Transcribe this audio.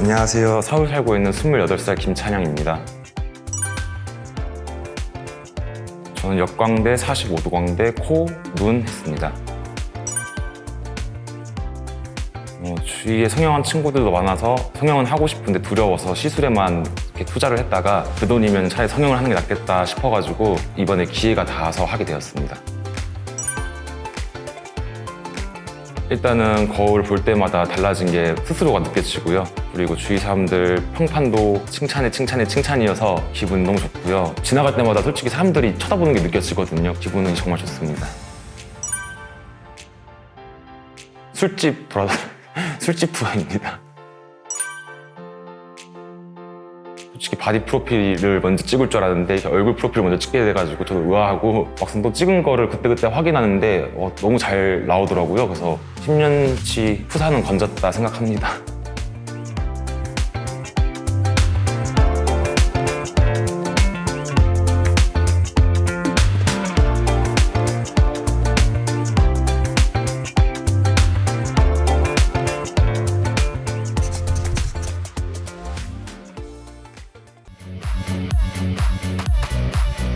안녕하세요. 서울 살고 있는 28살 김찬영입니다. 저는 역광대 45도 광대 코, 눈 했습니다. 어, 주위에 성형한 친구들도 많아서 성형은 하고 싶은데 두려워서 시술에만 이렇게 투자를 했다가 그 돈이면 차라리 성형을 하는 게 낫겠다 싶어가지고 이번에 기회가 닿아서 하게 되었습니다. 일단은 거울 볼 때마다 달라진 게 스스로가 느껴지고요. 그리고 주위 사람들 평판도 칭찬에 칭찬에 칭찬이어서 기분이 너무 좋고요. 지나갈 때마다 솔직히 사람들이 쳐다보는 게 느껴지거든요. 기분은 정말 좋습니다. 술집 브라더, 술집 부하입니다. 솔직히 바디 프로필을 먼저 찍을 줄 알았는데 얼굴 프로필을 먼저 찍게 돼가지고 저도 의아하고 막상 또 찍은 거를 그때그때 확인하는데 어, 너무 잘 나오더라고요. 그래서 10년치 후사는 건졌다 생각합니다. Thank you.